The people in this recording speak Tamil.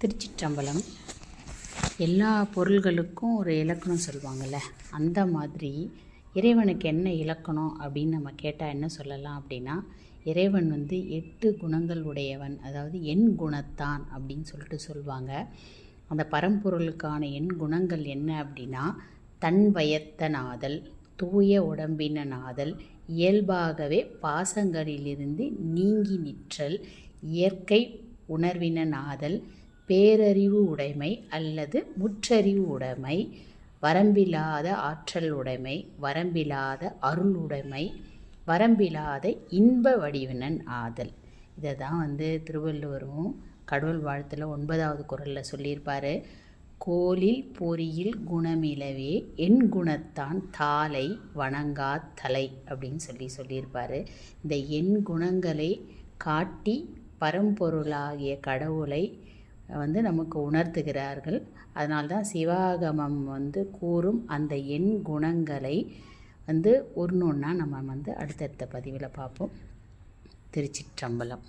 திருச்சிற்றம்பலம். எல்லா பொருள்களுக்கும் ஒரு இலக்கணம் சொல்லுவாங்கள்ல அந்த மாதிரி இறைவனுக்கு என்ன இலக்கணம் அப்படின்னு நம்ம கேட்டால் என்ன சொல்லலாம் அப்படின்னா இறைவன் வந்து எட்டு குணங்கள் உடையவன் அதாவது எண் குணத்தான் அப்படின்னு சொல்லிட்டு சொல்லுவாங்க. அந்த பரம்பொருளுக்கான எண் குணங்கள் என்ன அப்படின்னா தன் வயத்த நாதல் தூய உடம்பின நாதல் இயல்பாகவே பாசங்களிலிருந்து நீங்கி நிற்றல் இயற்கை உணர்வின நாதல் பேரறிவு உடைமை அல்லது முற்றறிவு உடைமை வரம்பில்லாத ஆற்றல் உடைமை வரம்பில்லாத அருள் உடைமை வரம்பில்லாத இன்ப வடிவினன் ஆதல். இதை தான் வந்து திருவள்ளுவரும் கடவுள் வாழ்த்தில் ஒன்பதாவது குரலில் சொல்லியிருப்பார். கோலில் பொறியில் குணமிலவே என் குணத்தான் தாலை வணங்கா தலை அப்படின்னு சொல்லி சொல்லியிருப்பார். இந்த எண் குணங்களை காட்டி பரம்பொருளாகிய கடவுளை வந்து நமக்கு உணர்த்துகிறார்கள். அதனால்தான் சிவாகமம் வந்து கூறும் அந்த எண் குணங்களை வந்து ஒன்று ஒன்றா நம்ம வந்து அடுத்தடுத்த பதிவில் பார்ப்போம். திருச்சிற்றம்பலம்.